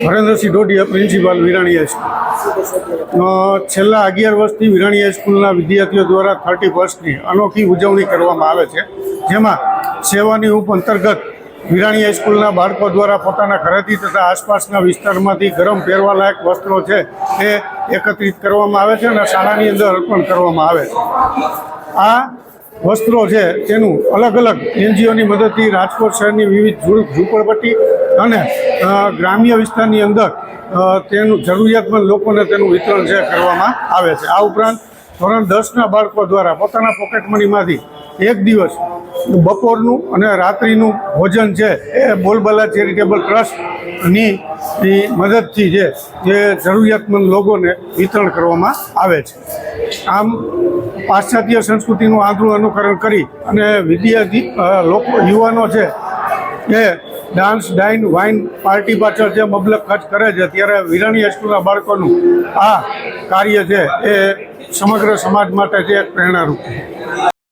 Harendrasinh Dodiya principal Virani high school છેલ્લા અગિયાર વર્ષથી વિરાણી હાઈસ્કૂલના વિદ્યાર્થીઓ દ્વારા થર્ટી ફર્સ્ટની અનોખી ઉજવણી કરવામાં આવે છે. જેમાં સેવાની ઉપ અંતર્ગત વિરાણી હાઈસ્કૂલના બાળકો દ્વારા પોતાના ઘરેથી તથા આસપાસના વિસ્તારમાંથી ગરમ પહેરવાલાયક વસ્ત્રો છે એ એકત્રિત કરવામાં આવે છે અને શાળાની અંદર અર્પણ કરવામાં આવે છે. આ વસ્ત્રો છે તેનું અલગ અલગ એનજીઓની મદદથી રાજકોટ શહેરની વિવિધ ઝૂંપડપટ્ટી અને ગ્રામ્ય વિસ્તારની અંદર તેનું જરૂરિયાતમંદ લોકોને તેનું વિતરણ છે કરવામાં આવે છે. આ ઉપરાંત ધોરણ દસના બાળકો દ્વારા પોતાના પોકેટ મનીમાંથી એક દિવસ બપોરનું અને રાત્રિનું ભોજન છે એ બોલબલા ચેરિટેબલ ટ્રસ્ટની મદદથી છે જે જરૂરિયાતમંદ લોકોને વિતરણ કરવામાં આવે છે. આમ પાશ્ચાત્ય સંસ્કૃતિનું આંધળું અનુકરણ કરી અને વિદ્યાર્થી લોકો, યુવાનો છે એ ડાન્સ ડાઇન વાઇન પાર્ટી પાછળ જે મબલક ખર્ચ કરે છે ત્યારે વિરાણી હાઈસ્કૂલના બાળકોનું આ કાર્ય છે, એ સમગ્ર સમાજ માટે છે એક પ્રેરણારૂપ.